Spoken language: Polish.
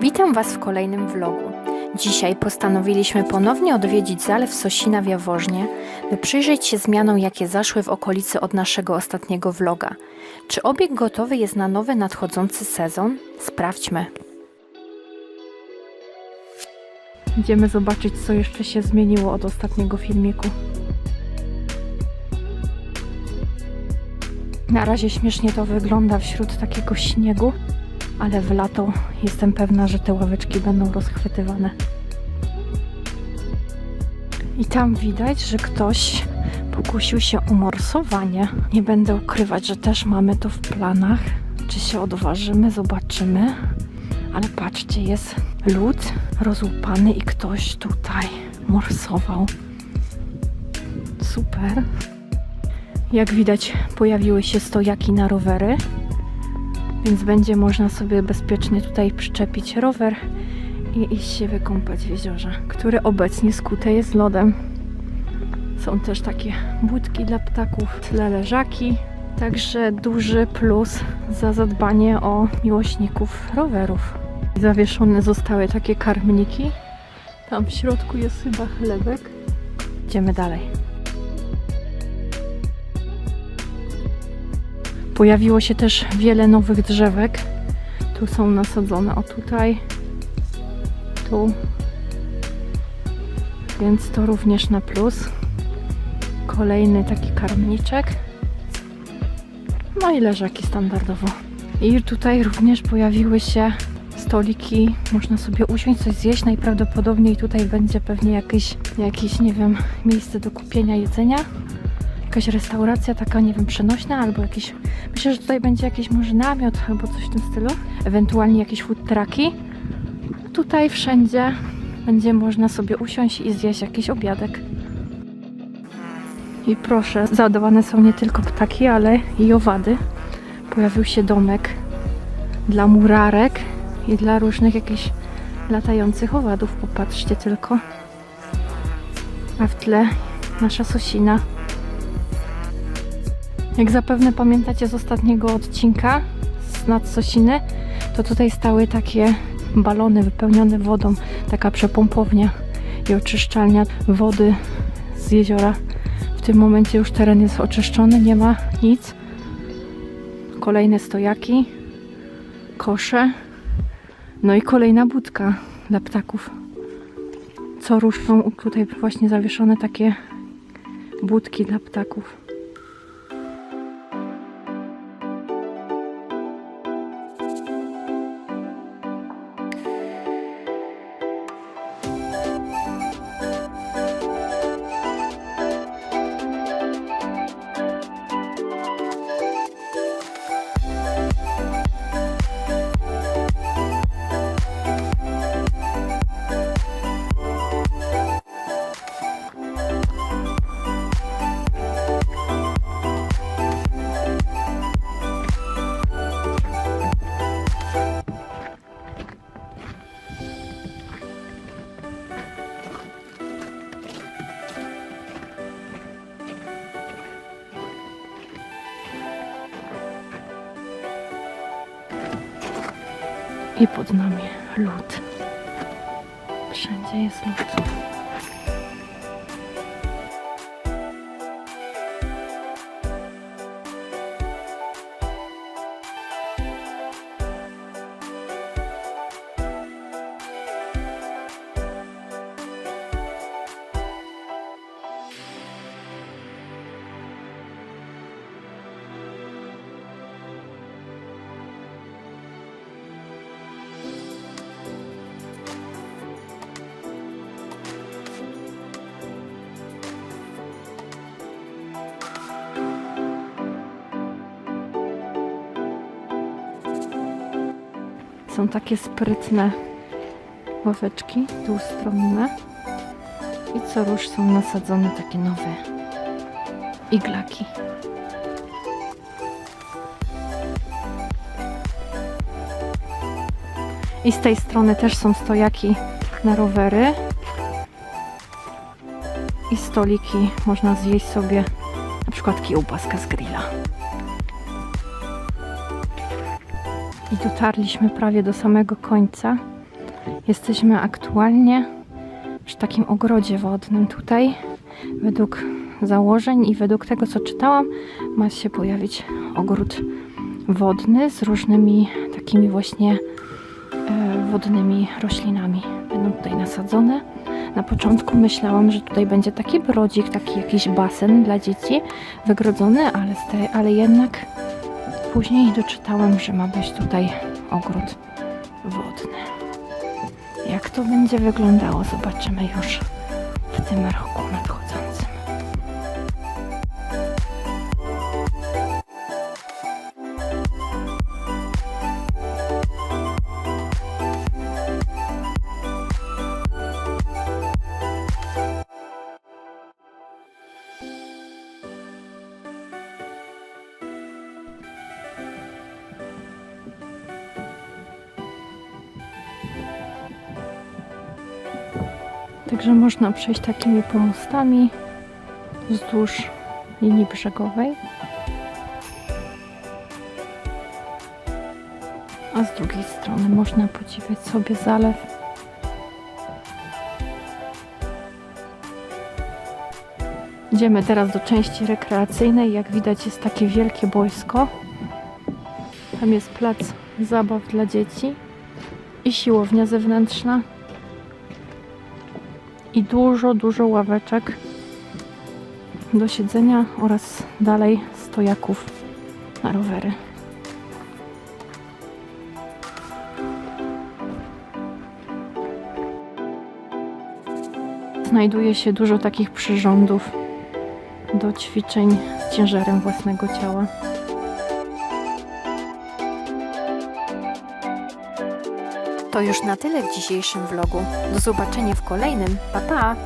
Witam Was w kolejnym vlogu. Dzisiaj postanowiliśmy ponownie odwiedzić zalew Sosina w Jaworznie, by przyjrzeć się zmianom, jakie zaszły w okolicy od naszego ostatniego vloga. Czy obieg gotowy jest na nowy nadchodzący sezon? Sprawdźmy. Idziemy zobaczyć, co jeszcze się zmieniło od ostatniego filmiku. Na razie śmiesznie to wygląda wśród takiego śniegu, ale w lato jestem pewna, że te ławeczki będą rozchwytywane. I tam widać, że ktoś pokusił się o morsowanie. Nie będę ukrywać, że też mamy to w planach. Czy się odważymy, zobaczymy. Ale patrzcie, jest lód rozłupany i ktoś tutaj morsował. Super. Jak widać, pojawiły się stojaki na rowery, więc będzie można sobie bezpiecznie tutaj przyczepić rower i iść się wykąpać w jeziorze, które obecnie skute jest lodem. Są też takie budki dla ptaków, tle leżaki, także duży plus za zadbanie o miłośników rowerów. Zawieszone zostały takie karmniki. Tam w środku jest chyba chlebek. Idziemy dalej. Pojawiło się też wiele nowych drzewek. Tu są nasadzone, o tutaj, tu. Więc to również na plus. Kolejny taki karmniczek. No i leżaki standardowo. I tutaj również pojawiły się stoliki. Można sobie usiąść, coś zjeść. Najprawdopodobniej tutaj będzie pewnie jakieś, jakieś nie wiem, miejsce do kupienia jedzenia jakaś restauracja taka, nie wiem, przenośna albo jakiś... Myślę, że tutaj będzie jakiś może namiot albo coś w tym stylu. Ewentualnie jakieś food trucki. Tutaj wszędzie będzie można sobie usiąść i zjeść jakiś obiadek. I proszę, załadowane są nie tylko ptaki, ale i owady. Pojawił się domek dla murarek i dla różnych jakichś latających owadów. Popatrzcie tylko. A w tle nasza Sosina. Jak zapewne pamiętacie z ostatniego odcinka z Nadsosiny, to tutaj stały takie balony wypełnione wodą, taka przepompownia i oczyszczalnia wody z jeziora. W tym momencie już teren jest oczyszczony, nie ma nic. Kolejne stojaki, kosze, no i kolejna budka dla ptaków. Co rusz są tutaj właśnie zawieszone takie budki dla ptaków. I pod nami lód. Wszędzie jest lód. Są takie sprytne ławeczki dwustronne. I co rusz są nasadzone takie nowe iglaki. I z tej strony też są stojaki na rowery. I stoliki można zjeść sobie na przykład kiełbaskę z grilla. I dotarliśmy prawie do samego końca. Jesteśmy aktualnie przy takim ogrodzie wodnym tutaj. Według założeń i według tego, co czytałam, ma się pojawić ogród wodny z różnymi takimi właśnie e, wodnymi roślinami. Będą tutaj nasadzone. Na początku myślałam, że tutaj będzie taki brodzik, taki jakiś basen dla dzieci wygrodzony, ale, ale jednak później doczytałam, że ma być tutaj ogród wodny. Jak to będzie wyglądało, zobaczymy już w tym roku nadchodzącym. Także można przejść takimi pomostami wzdłuż linii brzegowej. A z drugiej strony można podziwiać sobie zalew. Idziemy teraz do części rekreacyjnej. Jak widać jest takie wielkie boisko. Tam jest plac zabaw dla dzieci i siłownia zewnętrzna i dużo, dużo ławeczek do siedzenia oraz dalej stojaków na rowery. Znajduje się dużo takich przyrządów do ćwiczeń z ciężarem własnego ciała. To już na tyle w dzisiejszym vlogu. Do zobaczenia w kolejnym. Pa pa!